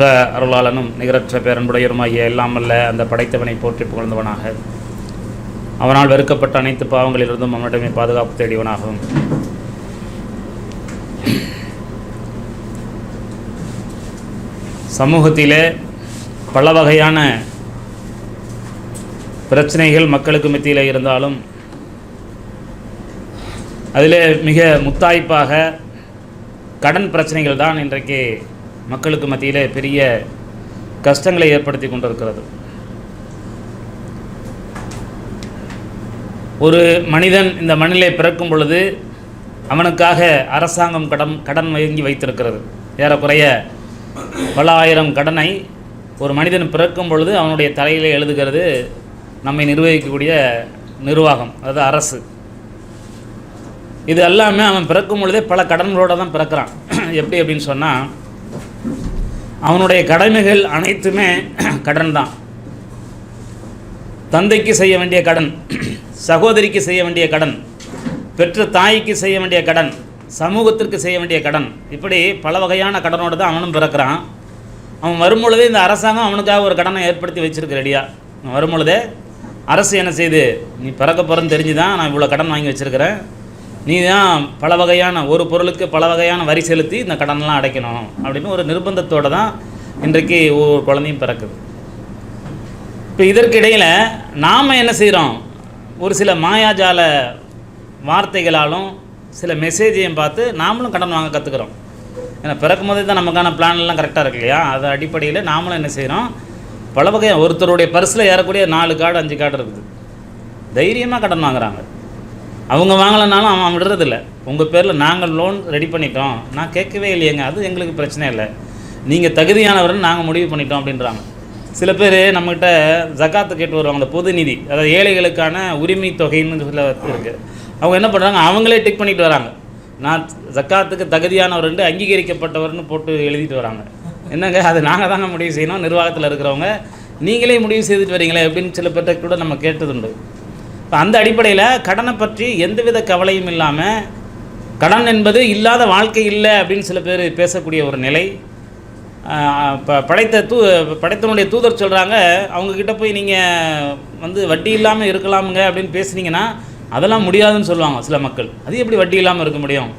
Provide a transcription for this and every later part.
அளவற்ற அருளாளனும் நிகரற்ற பேரன்புடையருமாகிய எல்லாமல்ல அந்த படைத்தவனை போற்றி புகழ்ந்தவனாக. அவனால் வெறுக்கப்பட்ட அனைத்து பாவங்களிலிருந்தும் அவனிடமே பாதுகாப்பு தேடியவனாகவும். சமூகத்திலே பல வகையான பிரச்சனைகள் மக்களுக்கு மத்தியில் இருந்தாலும் அதிலே மிக முத்தாய்ப்பாக கடன் பிரச்சனைகள் தான் இன்றைக்கு மக்களுக்கு மத்தியிலே பெரிய கஷ்டங்களை ஏற்படுத்தி கொண்டிருக்கிறது. ஒரு மனிதன் இந்த மண்ணிலே பிறக்கும் பொழுது அவனுக்காக அரசாங்கம் கடன் கடன் வாங்கி வைத்திருக்கிறது. ஏறக்குறைய பல ஆயிரம் கடனை ஒரு மனிதன் பிறக்கும் பொழுது அவனுடைய தலையில் எழுதுகிறது நம்மை நிர்வகிக்கக்கூடிய நிர்வாகம் அதாவது அரசு. இது எல்லாமே அவன் பிறக்கும் பொழுதே பல கடன்களோடு தான் பிறக்கிறான். எப்படி அப்படின்னு சொன்னால் அவனுடைய கடமைகள் அனைத்துமே கடன் தான் தந்தைக்கு செய்ய வேண்டிய கடன் சகோதரிக்கு செய்ய வேண்டிய கடன் பெற்ற தாய்க்கு செய்ய வேண்டிய கடன் சமூகத்திற்கு செய்ய வேண்டிய கடன் இப்படி பல வகையான கடனோடு தான் அவனும் பிறக்கிறான். அவன் வரும்பொழுதே இந்த அரசாங்கம் அவனுக்காக ஒரு கடனை ஏற்படுத்தி வச்சிருக்கு ரெடியாக அவன் வரும்பொழுதே அரசு என்ன செய்யுது நீ பிறக்க போகிறேன்னு தெரிஞ்சு தான் நான் இவ்வளோ கடன் வாங்கி வச்சுருக்கிறேன். நீ தான் பல வகையான ஒரு பொருளுக்கு பல வகையான வரி செலுத்தி இந்த கடன்லாம் அடைக்கணும் அப்படின்னு ஒரு நிர்பந்தத்தோடு தான் இன்றைக்கு ஒவ்வொரு குழந்தையும் பிறக்குது. இப்போ இதற்கு இடையில் நாம் என்ன செய்கிறோம் ஒரு சில மாயாஜால வார்த்தைகளாலும் சில மெசேஜையும் பார்த்து நாமளும் கடன் வாங்க கற்றுக்குறோம் ஏன்னா பிறக்கும் போதே தான் நமக்கான பிளான்லாம் கரெக்டாக இருக்கு இல்லையா? அது அடிப்படையில் நாமளும் என்ன செய்கிறோம் பல வகையாக ஒருத்தருடைய பர்ஸில் ஏறக்கூடிய நாலு கார்டு அஞ்சு கார்டு இருக்குது. தைரியமாக கடன் வாங்குறாங்க. அவங்க வாங்கலைனாலும் அவன் விடுறதில்ல. உங்கள் பேரில் நாங்கள் லோன் ரெடி பண்ணிட்டோம். நான் கேட்கவே இல்லையேங்க. அது எங்களுக்கு பிரச்சனை இல்லை. நீங்கள் தகுதியானவர்னு நாங்கள் முடிவு பண்ணிட்டோம் அப்படின்றாங்க. சில பேர் நம்மகிட்ட ஜக்காத்து கேட்டு வருவாங்க. அந்த பொது நிதி அதாவது ஏழைகளுக்கான உரிமை தொகைன்னு சொல்ல இருக்குது அவங்க என்ன பண்ணுறாங்க அவங்களே டிக் பண்ணிட்டு வராங்க. நான் ஜக்காத்துக்கு தகுதியானவர்ன்ட்டு அங்கீகரிக்கப்பட்டவர்னு போட்டு எழுதிட்டு வராங்க. என்னங்க? அது நாங்கள் தாங்க முடிவு செய்யணும். நிர்வாகத்தில் இருக்கிறவங்க நீங்களே முடிவு செய்துட்டு வரீங்களே அப்படின்னு சில பேர்கிட்ட கூட நம்ம கேட்டதுண்டு. இப்போ அந்த அடிப்படையில் கடனை பற்றி எந்தவித கவலையும் இல்லாமல் கடன் என்பது இல்லாத வாழ்க்கை இல்லை அப்படின்னு சில பேர் பேசக்கூடிய ஒரு நிலை. இப்போ படைத்த தூ படைத்தனுடைய தூதர் சொல்கிறாங்க அவங்கக்கிட்ட போய் நீங்கள் வந்து வட்டி இல்லாமல் இருக்கலாமுங்க அப்படின்னு பேசுனீங்கன்னா அதெல்லாம் முடியாதுன்னு சொல்லுவாங்க சில மக்கள். அது எப்படி வட்டி இல்லாமல் இருக்க முடியும்?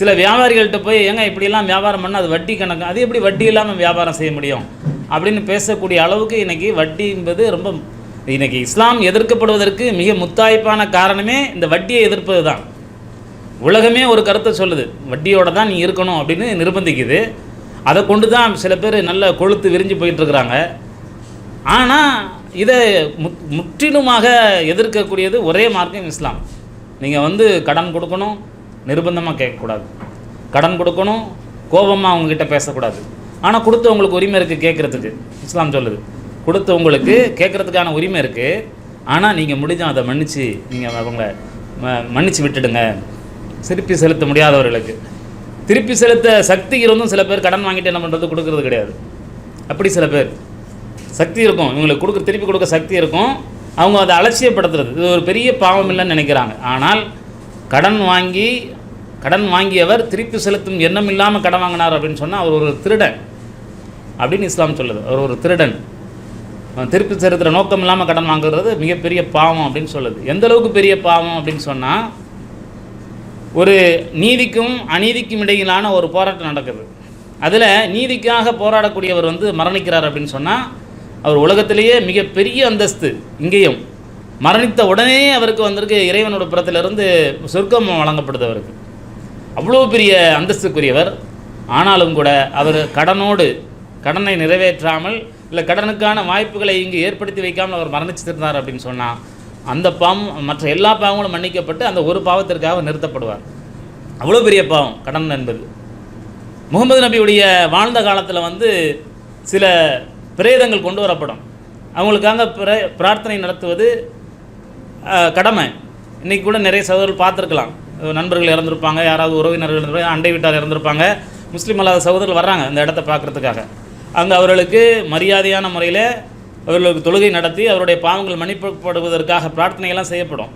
சில வியாபாரிகள்கிட்ட போய் ஏங்க இப்படியெல்லாம் வியாபாரம் பண்ணால் அது வட்டி கணக்கு அது எப்படி வட்டி இல்லாமல் வியாபாரம் செய்ய முடியும்? அப்படின்னு பேசக்கூடிய அளவுக்கு இன்றைக்கி வட்டி என்பது ரொம்ப இன்றைக்கி இஸ்லாம் எதிர்க்கப்படுவதற்கு மிக முத்தாய்ப்பான காரணமே இந்த வட்டியை எதிர்ப்பது தான் உலகமே ஒரு கருத்தை சொல்லுது. வட்டியோட தான் நீ இருக்கணும் அப்படின்னு நிர்பந்திக்குது. அதை கொண்டு தான் சில பேர் நல்ல கொழுத்து விரிஞ்சு போயிட்டுருக்குறாங்க. ஆனால் இதை முத் முற்றிலுமாக எதிர்க்கக்கூடியது ஒரே மார்க்கம் இஸ்லாம். நீங்கள் வந்து கடன் கொடுக்கணும் நிர்பந்தமாக கேட்கக்கூடாது. கடன் கொடுக்கணும் கோபமாக அவங்கக்கிட்ட பேசக்கூடாது. ஆனால் கொடுத்து உங்களுக்கு உரிமை இருக்குது கேட்குறதுக்கு. இஸ்லாம் சொல்லுது. கொடுத்தவங்களுக்கு கேட்குறதுக்கான உரிமை இருக்குது ஆனால் நீங்கள் முடிஞ்சால் அதை மன்னித்து நீங்கள் அவங்கள ம- மன்னிச்சு விட்டுடுங்க. திருப்பி செலுத்த முடியாதவர்களுக்கு. திருப்பி செலுத்த சக்தி இருந்தும் சில பேர் கடன் வாங்கிட்டு என்ன பண்ணுறது கொடுக்கறது கிடையாது. அப்படி சில பேர். சக்தி இருக்கும். இவங்களுக்கு கொடுக்க திருப்பி கொடுக்க சக்தி இருக்கும். அவங்க அதை அலட்சியப்படுத்துறது. இது ஒரு பெரிய பாவம் இல்லைன்னு நினைக்கிறாங்க. ஆனால் கடன் வாங்கி கடன் வாங்கியவர் திருப்பி செலுத்தும் எண்ணம் இல்லாமல் கடன் வாங்கினார் அப்படின்னு சொன்னால் அவர் ஒரு திருடன் அப்படின்னு இஸ்லாம் சொல்லுது. அவர் ஒரு திருடன். திருப்பி செலுத்துகிற நோக்கம் இல்லாமல் கடன் வாங்குறது மிகப்பெரிய பாவம் அப்படின்னு சொல்லுது. எந்த அளவுக்கு பெரிய பாவம் அப்படின்னு சொன்னால் ஒரு நீதிக்கும் அநீதிக்கும் இடையிலான ஒரு போராட்டம் நடக்குது. அதில் நீதிக்காக போராடக்கூடியவர் வந்து மரணிக்கிறார் அப்படின்னு சொன்னால் அவர் உலகத்திலேயே மிகப்பெரிய அந்தஸ்து இங்கேயும். மரணித்த உடனே அவருக்கு வந்திருக்கு இறைவனோட புறத்திலிருந்து சொர்க்கம் வழங்கப்படுது அவருக்கு. அவ்வளோ பெரிய அந்தஸ்துக்குரியவர். ஆனாலும் கூட அவர் கடனோடு கடனை நிறைவேற்றாமல் இல்லை கடனுக்கான வாய்ப்புகளை இங்கு ஏற்படுத்தி வைக்காமல் அவர் மரணிச்சிருந்தார் அப்படின்னு சொன்னால் அந்த பாவம் மற்ற எல்லா பாவங்களும் மன்னிக்கப்பட்டு அந்த ஒரு பாவத்திற்காக நிறுத்தப்படுவார். அவ்வளோ பெரிய பாவம் கடன் என்பது. முகமது நபியுடைய வாழ்ந்த காலத்தில் வந்து சில பிரேதங்கள் கொண்டு வரப்படும். அவங்களுக்காக பிர பிரார்த்தனை நடத்துவது கடமை. இன்றைக்கி கூட நிறைய சகோதரர்கள் பார்த்துருக்கலாம். நண்பர்கள் இறந்துருப்பாங்க யாராவது உறவினர்கள் இருந்திருப்பாங்க அண்டை வீட்டார் இறந்துருப்பாங்க. முஸ்லீம் அல்லாத சகோதரர்கள் வர்றாங்க அந்த இடத்த பார்க்குறதுக்காக. அங்கே அவர்களுக்கு மரியாதையான முறையில் அவர்களுக்கு தொழுகை நடத்தி அவருடைய பாவங்கள் மன்னிப்பப்படுவதற்காக பிரார்த்தனைகள்லாம் செய்யப்படும்.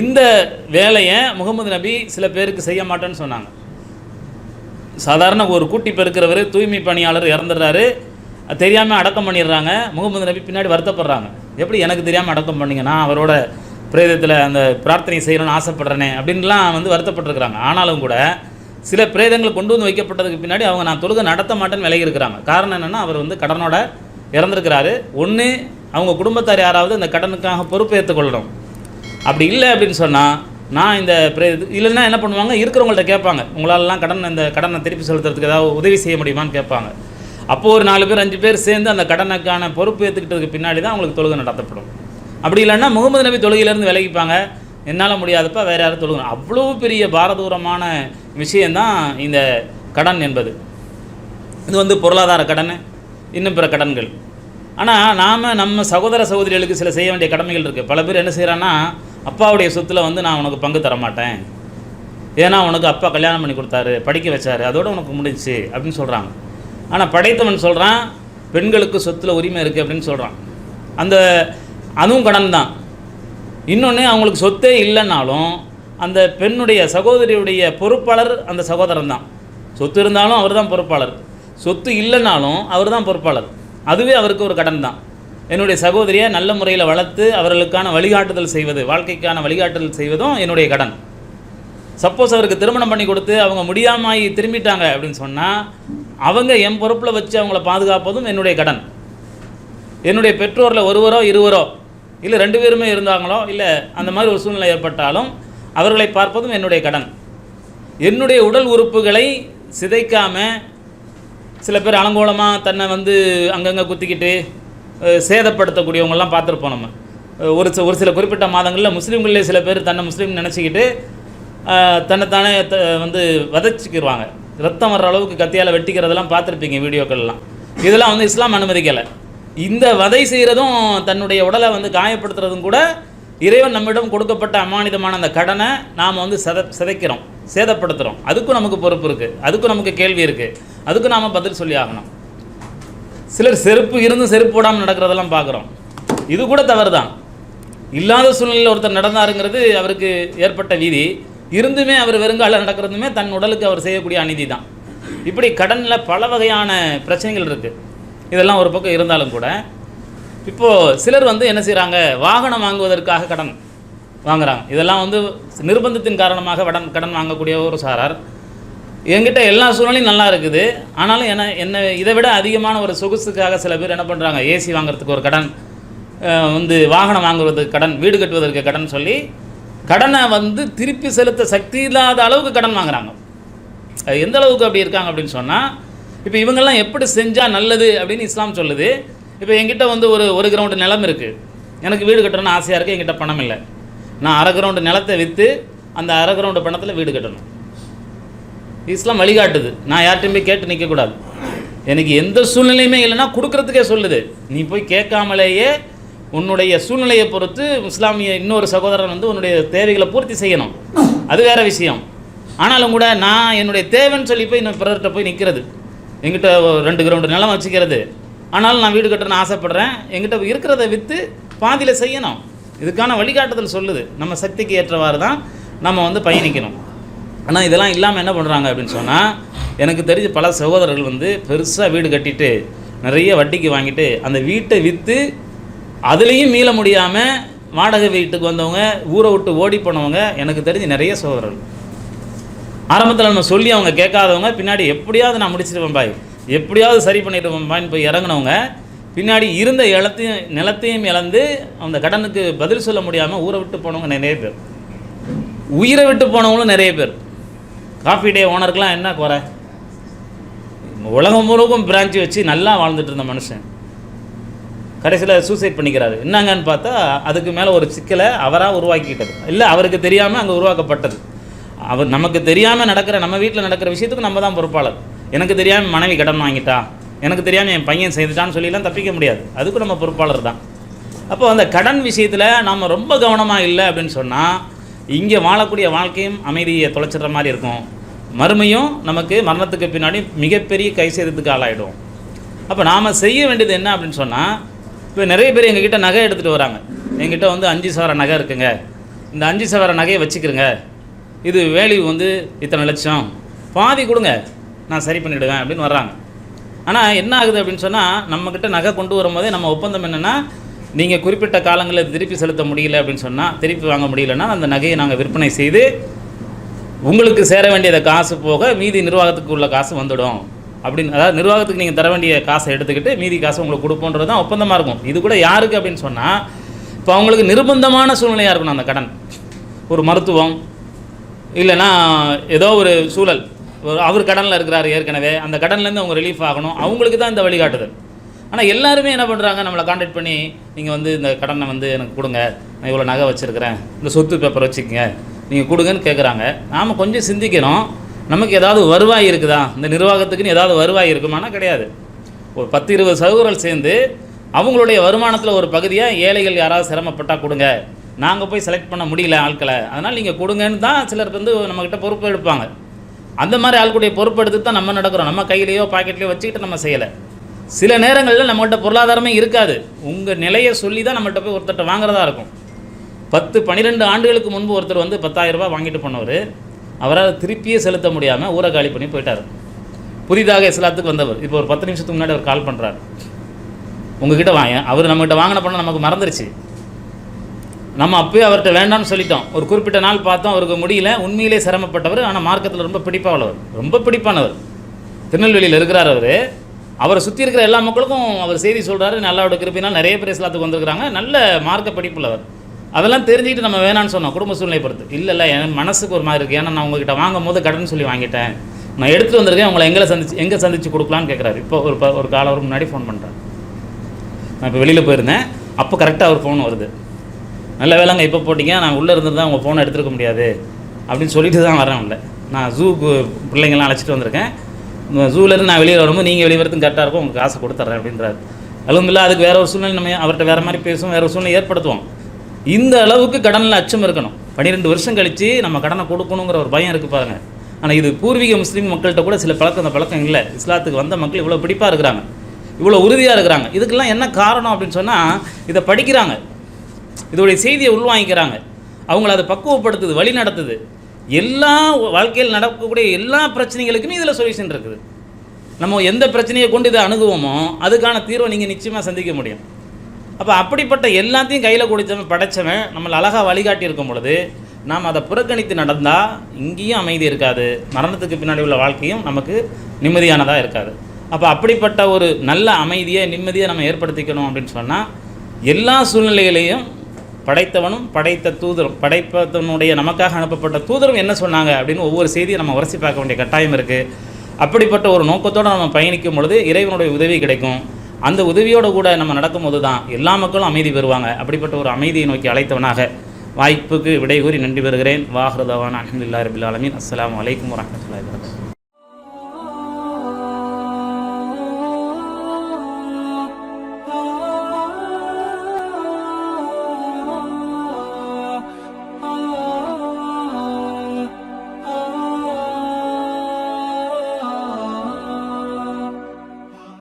இந்த வேலையை முகமது நபி சில பேருக்கு செய்ய மாட்டேன்னு சொன்னாங்க. சாதாரண ஒரு கூட்டி பெருக்கிறவர் தூய்மை பணியாளர் இறந்துடுறாரு தெரியாமல் அடக்கம் பண்ணிடுறாங்க. முகமது நபி பின்னாடி வருத்தப்படுறாங்க. எப்படி எனக்கு தெரியாமல் அடக்கம் பண்ணீங்க? நான் அவரோட பிரேதத்தில் அந்த பிரார்த்தனை செய்யணும்னு ஆசைப்படுறேனே அப்படின்லாம் வந்து வருத்தப்பட்டிருக்கிறாங்க. ஆனாலும் கூட சில பிரேதங்கள் கொண்டு வந்து வைக்கப்பட்டதுக்கு பின்னாடி அவங்க நான் தொழுகை நடத்த மாட்டேன்னு விலகி இருக்கிறாங்க காரணம் என்னென்னா அவர் வந்து கடனோட இறந்துருக்கிறாரு. ஒன்று அவங்க குடும்பத்தார் யாராவது இந்த கடனுக்காக பொறுப்பு ஏற்றுக்கொள்ளணும் அப்படி இல்லை அப்படின்னு சொன்னால் நான் இந்த பிரே இல்லைன்னா என்ன பண்ணுவாங்க? இருக்கிறவங்கள்ட்ட கேட்பாங்க. உங்களாலலாம் கடன் இந்த கடனை திருப்பி செலுத்துறதுக்கு ஏதாவது உதவி செய்ய முடியுமான்னு கேட்பாங்க. அப்போது ஒரு நாலு பேர் அஞ்சு பேர் சேர்ந்து அந்த கடனுக்கான பொறுப்பு ஏற்றுக்கிட்டதுக்கு பின்னாடி தான் அவங்களுக்கு தொழுகை நடத்தப்படும். அப்படி இல்லைன்னா முகமது நபி தொழுகையிலேருந்து விலகிப்பாங்க. என்னால் முடியாதப்ப வேறு யாரும் தொழுகணும். அவ்வளோ பெரிய பாரதூரமான விஷயந்தான் இந்த கடன் என்பது. இது வந்து பொருளாதார கடன் இன்னும் பிற கடன்கள். ஆனால் நாம் நம்ம சகோதர சகோதரிகளுக்கு சில செய்ய வேண்டிய கடமைகள் இருக்குது பல பேர் என்ன செய்கிறான்னா அப்பாவுடைய சொத்தில் வந்து நான் உனக்கு பங்கு தர மாட்டேன் ஏன்னா உனக்கு அப்பா கல்யாணம் பண்ணி கொடுத்தாரு படிக்க வச்சாரு அதோட உனக்கு முடிஞ்சுச்சு அப்படின்னு சொல்கிறாங்க ஆனால் படைத்தவன் சொல்கிறான் பெண்களுக்கு சொத்தில் உரிமை இருக்குது அப்படின்னு சொல்கிறான் அந்த அதுவும் கடன் தான் இன்னொன்று அவங்களுக்கு சொத்தே இல்லைன்னாலும் அந்த பெண்ணுடைய சகோதரியுடைய பொறுப்பாளர் அந்த சகோதரன் தான். சொத்து இருந்தாலும் அவர் தான் பொறுப்பாளர். சொத்து இல்லைனாலும் அவர் தான் பொறுப்பாளர். அதுவே அவருக்கு ஒரு கடன் தான். என்னுடைய சகோதரியை நல்ல முறையில் வளர்த்து அவர்களுக்கான வழிகாட்டுதல் செய்வது வாழ்க்கைக்கான வழிகாட்டுதல் செய்வதும் என்னுடைய கடன். சப்போஸ் அவருக்கு திருமணம் பண்ணி கொடுத்து அவங்க முடியாமல் திரும்பிட்டாங்க அப்படின்னு சொன்னால் அவங்க என் பொறுப்பில் வச்சு அவங்கள பாதுகாப்பதும் என்னுடைய கடன். என்னுடைய பெற்றோரில் ஒருவரோ இருவரோ இல்லை ரெண்டு பேருமே இருந்தாங்களோ இல்லை அந்த மாதிரி ஒரு சூழ்நிலை ஏற்பட்டாலும் அவர்களை பார்ப்பதும் என்னுடைய கடன். என்னுடைய உடல் உறுப்புகளை சிதைக்காம சில பேர் அலங்கோலமாக தன்னை வந்து அங்கங்கே குத்திக்கிட்டு சேதப்படுத்தக்கூடியவங்கள்லாம் பார்த்துருப்போம் நம்ம. ஒரு ஒரு சில குறிப்பிட்ட மாதங்களில் முஸ்லீம்களே சில பேர் தன்னை முஸ்லீம் நினச்சிக்கிட்டு தன்னைத்தானே த வந்து வதச்சிக்கிடுவாங்க ரத்தம் வர்ற அளவுக்கு கத்தியால் வெட்டிக்கிறதெல்லாம் பார்த்துருப்பீங்க வீடியோக்கள்லாம். இதெல்லாம் வந்து இஸ்லாம் அனுமதிக்கலை. இந்த வதை செய்கிறதும் தன்னுடைய உடலை வந்து காயப்படுத்துறதும் கூட இறைவன் நம்மிடம் கொடுக்கப்பட்ட அமானிதமான அந்த கடனை நாம் வந்து சத சிதைக்கிறோம் சேதப்படுத்துகிறோம் அதுக்கும் நமக்கு பொறுப்பு இருக்குது அதுக்கும் நமக்கு கேள்வி இருக்குது அதுக்கும் நாம் பதில் சொல்லி ஆகணும். சிலர் செருப்பு இருந்தும் செருப்பு போடாமல் நடக்கிறதெல்லாம் பார்க்குறோம் இது கூட தவறு தான் இல்லாத சூழ்நிலையில் ஒருத்தர் நடந்தாருங்கிறது அவருக்கு ஏற்பட்ட வீதி. இருந்துமே அவர் வெறுங்கால நடக்கிறதுமே தன் உடலுக்கு அவர் செய்யக்கூடிய அநீதி தான். இப்படி கடனில் பல வகையான பிரச்சனைகள் இருக்குது இதெல்லாம் ஒரு பக்கம் இருந்தாலும் கூட இப்போது சிலர் வந்து என்ன செய்கிறாங்க வாகனம் வாங்குவதற்காக கடன் வாங்குறாங்க. இதெல்லாம் வந்து நிர்பந்தத்தின் காரணமாக கடன் கடன் வாங்கக்கூடிய ஒரு சாரார். என்கிட்ட எல்லா சூழ்நிலையும் நல்லா இருக்குது. ஆனாலும் என்ன என்ன இதை விட அதிகமான ஒரு சொகுசுக்காக சில பேர் என்ன பண்ணுறாங்க ஏசி வாங்குறதுக்கு ஒரு கடன் வந்து வாகனம் வாங்குவதற்கு கடன் வீடு கட்டுவதற்கு கடன் சொல்லி கடனை வந்து திருப்பி செலுத்த சக்தி இல்லாத அளவுக்கு கடன் வாங்குறாங்க. அது எந்த அளவுக்கு அப்படி இருக்காங்க அப்படின்னு சொன்னால் இப்போ இவங்கெல்லாம் எப்படி செஞ்சால் நல்லது அப்படின்னு இஸ்லாம் சொல்லுது. இப்போ என்கிட்ட வந்து ஒரு ஒரு கிரவுண்டு நிலம் இருக்குது எனக்கு வீடு கட்டணும்னு ஆசையாக இருக்குது என்கிட்ட பணம் இல்லை. நான் அரை கிரவுண்டு நிலத்தை விற்று அந்த அரை கிரவுண்டு பணத்தில் வீடு கட்டணும். இஸ்லாம் வழிகாட்டுது. நான் யார்கிட்டையும் போய் கேட்டு நிற்கக்கூடாது எனக்கு எந்த சூழ்நிலையுமே இல்லைன்னா கொடுக்கறதுக்கே சொல்லுது. நீ போய் கேட்காமலேயே உன்னுடைய சூழ்நிலையை பொறுத்து இஸ்லாமிய இன்னொரு சகோதரன் வந்து உன்னுடைய தேவைகளை பூர்த்தி செய்யணும். அது வேற விஷயம். ஆனாலும் கூட நான் என்னுடைய தேவைன்னு சொல்லி போய் இன்னும் பிறர்கிட்ட போய் நிற்கிறது எங்கிட்ட ஒரு ரெண்டு கிரவுண்டு நிலம் வச்சுக்கிறது. ஆனாலும் நான் வீடு கட்டணும்னு ஆசைப்பட்றேன். எங்கிட்ட இருக்கிறத விற்று பாதியில் செய்யணும். இதுக்கான வழிகாட்டுதல் சொல்லுது. நம்ம சக்திக்கு ஏற்றவாறு தான் நம்ம வந்து பயணிக்கணும். ஆனால் இதெல்லாம் இல்லாமல் என்ன பண்ணுறாங்க அப்படின்னு சொன்னால் எனக்கு தெரிஞ்ச பல சகோதரர்கள் வந்து பெருசாக வீடு கட்டிட்டு நிறைய வட்டிக்கு வாங்கிட்டு அந்த வீட்டை விற்று அதுலேயும் மீள முடியாமல் வாடகை வீட்டுக்கு வந்தவங்க ஊரை விட்டு ஓடி போனவங்க எனக்கு தெரிஞ்சு நிறைய சகோதரர்கள். ஆரம்பத்தில் நம்ம சொல்லி அவங்க கேட்காதவங்க பின்னாடி எப்படியாவது நான் முடிச்சிருவேன் பாய். எப்படியாவது சரி பண்ணிடுவேன் பாய்ன்னு போய் இறங்குனவங்க பின்னாடி இருந்த இடத்தையும் நிலத்தையும் இழந்து அந்த கடனுக்கு பதில் சொல்ல முடியாமல் ஊரை விட்டு போனவங்க நிறைய பேர். உயிரை விட்டு போனவங்களும் நிறைய பேர். காஃபி டே ஓனருக்கெலாம் என்ன குறை? உலகம் முழுவதும் பிரான்ச்சு வச்சு நல்லா வாழ்ந்துட்டு இருந்த மனுஷன். கடைசியில் சூசைட் பண்ணிக்கிறாரு. என்னங்கன்னு பார்த்தா அதுக்கு மேலே ஒரு சிக்கலை அவராக உருவாக்கிக்கிட்டது. இல்லை அவருக்கு தெரியாமல் அங்கே உருவாக்கப்பட்டது. அவர் நமக்கு தெரியாமல் நடக்கிற நம்ம வீட்டில் நடக்கிற விஷயத்துக்கு நம்ம தான் பொறுப்பாளர். எனக்கு தெரியாமல் மனைவி கடன் வாங்கிட்டா எனக்கு தெரியாமல் என் பையன் செய்துட்டான்னு சொல்லிலாம் தப்பிக்க முடியாது. அதுக்கும் நம்ம பொறுப்பாளர் தான். அப்போ அந்த கடன் விஷயத்தில் நம்ம ரொம்ப கவனமாக இல்லை அப்படின்னு சொன்னால் இங்கே வாழக்கூடிய வாழ்க்கையும் அமைதியை தொலைச்சிடுற மாதிரி இருக்கும். மறுமையும் நமக்கு மரணத்துக்கு பின்னாடி மிகப்பெரிய கை சேதத்துக்கு ஆளாயிடும் அப்போ நாம் செய்ய வேண்டியது என்ன அப்படின்னு சொன்னால் இப்போ நிறைய பேர் எங்ககிட்ட நகை எடுத்துகிட்டு வராங்க. எங்கிட்ட வந்து அஞ்சு சவர நகை இருக்குங்க. இந்த அஞ்சு சவர நகையை வச்சுக்கிருங்க. இது வேல்யூ வந்து இத்தனை லட்சம். பாதி கொடுங்க. நான் சரி பண்ணிவிடுவேன் அப்படின்னு வர்றாங்க. ஆனால் என்ன ஆகுது அப்படின்னு சொன்னால் நம்மக்கிட்ட நகை கொண்டு வரும்போதே நம்ம ஒப்பந்தம் என்னென்னா நீங்கள் குறிப்பிட்ட காலங்களில் திருப்பி செலுத்த முடியல அப்படின்னு சொன்னால் திருப்பி வாங்க முடியலன்னா அந்த நகையை நாங்கள் விற்பனை செய்து உங்களுக்கு சேர வேண்டியத காசு போக மீதி நிர்வாகத்துக்கு உள்ள காசு வந்துடும். அப்படின்னு அதாவது நிர்வாகத்துக்கு நீங்கள் தர வேண்டிய காசை எடுத்துக்கிட்டு மீதி காசு உங்களுக்கு கொடுப்போன்றது தான் ஒப்பந்தமாக இருக்கும். இது கூட யாருக்கு அப்படின்னு சொன்னால் இப்போ அவங்களுக்கு நிர்பந்தமான சூழ்நிலையாக இருக்கணும் அந்த கடன். ஒரு மருத்துவம் இல்லைன்னா ஏதோ ஒரு சூழல். அவர் கடனில் இருக்கிறார் ஏற்கனவே. அந்த கடன்லேருந்து அவங்க ரிலீஃப் ஆகணும். அவங்களுக்கு தான் இந்த வழிகாட்டுதல். ஆனால் எல்லாருமே என்ன பண்ணுறாங்க நம்மளை காண்டாக்ட் பண்ணி நீங்கள் வந்து இந்த கடனை வந்து எனக்கு கொடுங்க. நான் இவ்வளோ நகை வச்சுருக்கிறேன். இந்த சொத்து பேப்பர் வச்சுக்கோங்க. நீங்கள் கொடுங்கன்னு கேட்குறாங்க நாம் கொஞ்சம் சிந்திக்கிறோம் நமக்கு ஏதாவது வருவாய் இருக்குதா? இந்த நிர்வாகத்துக்குன்னு ஏதாவது வருவாய் இருக்குமானா கிடையாது. ஒரு பத்து இருபது சகோதரர்கள் சேர்ந்து அவங்களுடைய வருமானத்தில் ஒரு பகுதியாக ஏழைகள் யாராவது சிரமப்பட்டால் கொடுங்க. நாங்கள் போய் செலக்ட் பண்ண முடியல ஆட்களை. அதனால் நீங்கள் கொடுங்கன்னு தான் சிலருக்கு வந்து நம்மக்கிட்ட பொறுப்பு எடுப்பாங்க. அந்த மாதிரி ஆட்களுடைய பொறுப்பு எடுத்து தான் நம்ம நடக்கிறோம். நம்ம கையிலையோ பாக்கெட்லையோ வச்சுக்கிட்டு நம்ம செய்யலை. சில நேரங்களில் நம்மகிட்ட பொருளாதாரமே இருக்காது. உங்கள் நிலையை சொல்லி தான் நம்மகிட்ட போய் ஒருத்தர்கிட்ட வாங்குறதா இருக்கும். பத்து பன்னிரெண்டு ஆண்டுகளுக்கு முன்பு ஒருத்தர் வந்து 10000 வாங்கிட்டு போனவர். அவரால் திருப்பியே செலுத்த முடியாமல் ஊரை காலி பண்ணி போயிட்டார். புதிதாக இஸ்லாத்துக்கு வந்தவர். இப்போ ஒரு பத்து நிமிஷத்துக்கு முன்னாடி அவர் கால் பண்ணுறாரு உங்ககிட்ட வாங்க அவர் நம்மகிட்ட வாங்கின பணம் நமக்கு மறந்துருச்சு. நம்ம அப்பயே அவர்கிட்ட வேண்டாம்னு சொல்லிட்டோம். ஒரு குறிப்பிட்ட நாள் பார்த்தோம் அவருக்கு முடியல. உண்மையிலே சிரமப்பட்டவர் ஆனால் மார்க்கத்தில் ரொம்ப பிடிப்பாக ரொம்ப பிடிப்பானவர். திருநெல்வேலியில் இருக்கிறார் அவர். அவரை சுற்றி இருக்கிற எல்லா மக்களுக்கும் அவர் செய்தி சொல்கிறாரு நல்லாவோட கிருப்பினால் நிறைய பேர் இஸ்லாத்துக்கு வந்திருக்கிறாங்க. நல்ல மார்க்க படிப்புள்ளவர். அதெல்லாம் தெரிஞ்சுக்கிட்டு நம்ம வேணான்னு சொன்னோம். குடும்ப சூழ்நிலை பொறுத்து. இல்லை இல்லை என் மனசுக்கு ஒரு மாதிரி இருக்குது ஏன்னா நான் உங்ககிட்ட வாங்கும் போது கடன் சொல்லி வாங்கிட்டேன். நான் எடுத்துகிட்டு வந்திருக்கேன். உங்களை எங்கே சந்திச்சு எங்கே சந்திச்சு கொடுக்கலான்னு கேட்குறாரு இப்போ ஒரு ஒரு காலவருக்கு முன்னாடி ஃபோன் பண்ணுறேன் நான் இப்போ வெளியில் போயிருந்தேன். அப்போ கரெக்டாக ஒரு ஃபோன் வருது. நல்ல வேலைங்க இப்போ போட்டிங்க. நான் உள்ளே இருந்து தான் உங்கள் ஃபோனை எடுத்துருக்க முடியாது. அப்படின்னு சொல்லிட்டு தான் வரேன் உள்ள. நான் ஜூக்கு பிள்ளைங்கள்லாம் அழைச்சிட்டு வந்திருக்கேன். ஜூலேருந்து நான் வெளியே வரும்போது நீங்கள் வெளியே வரதுக்கு கரெக்டாக இருக்கும். உங்களுக்கு காசை கொடுத்துட்றேன் அப்படின்றாரு. அலுமில்ல அதுக்கு வேறு ஒரு சூழ்நிலை நம்ம அவர்கிட்ட வேறு மாதிரி பேசுவோம். வேறு ஒரு சூழ்நிலை ஏற்படுத்துவோம். இந்த அளவுக்கு கடனில் அச்சம் இருக்கணும். பன்னிரெண்டு வருஷம் கழித்து நம்ம கடனை கொடுக்கணுங்கிற ஒரு பயம் இருக்குது பாருங்கள் ஆனால் இது பூர்வீக முஸ்லீம் மக்கள்கிட்ட கூட சில பழக்கம் அந்த பழக்கம் இல்லை. இஸ்லாத்துக்கு வந்த மக்கள் இவ்வளோ பிடிப்பாக இருக்கிறாங்க. இவ்வளோ உறுதியாக இருக்கிறாங்க. இதுக்கெல்லாம் என்ன காரணம் அப்படின்னு சொன்னால் இதை படிக்கிறாங்க. இதோடைய செய்தியை உள்வாங்கிக்கிறாங்க. அவங்கள அதை பக்குவப்படுத்துது வழி நடத்துது. எல்லா வாழ்க்கையில் நடக்கக்கூடிய எல்லா பிரச்சனைகளுக்குமே இதில் சொல்யூஷன் இருக்குது. நம்ம எந்த பிரச்சனையை கொண்டு இதை அணுகுவோமோ அதுக்கான தீர்வை நீங்கள் நிச்சயமாக சந்திக்க முடியும். அப்போ அப்படிப்பட்ட எல்லாத்தையும் கையில் குடித்தவன் படைச்சவன் நம்மளை அழகாக வழிகாட்டி இருக்கும் பொழுது நாம் அதை புறக்கணித்து நடந்தால் இங்கேயும் அமைதி இருக்காது. மரணத்துக்கு பின்னாடி உள்ள வாழ்க்கையும் நமக்கு நிம்மதியானதாக இருக்காது. அப்போ அப்படிப்பட்ட ஒரு நல்ல அமைதியை நிம்மதியை நம்ம ஏற்படுத்திக்கணும் அப்படின்னு சொன்னால் எல்லா சூழ்நிலைகளையும் படைத்தவனும் படைத்த தூதரும் படைப்பதனுடைய நமக்காக அனுப்பப்பட்ட தூதரும் என்ன சொன்னாங்க அப்படின்னு ஒவ்வொரு செய்தியை நம்ம உரசி பார்க்க வேண்டிய கட்டாயம் இருக்குது அப்படிப்பட்ட ஒரு நோக்கத்தோடு நம்ம பயணிக்கும் பொழுது இறைவனுடைய உதவி கிடைக்கும். அந்த உதவியோடு கூட நம்ம நடக்கும்போது தான் எல்லா மக்களும் அமைதி பெறுவாங்க. அப்படிப்பட்ட ஒரு அமைதியை நோக்கி அழைத்தவனாக வாய்ப்புக்கு விடை கூறி நன்றி பெறுகிறேன். வாஹ்ரதவான் அஹமதுல்லா ரபில் அலமின் அஸ்லாம் வலைக்கம் வரமத்துல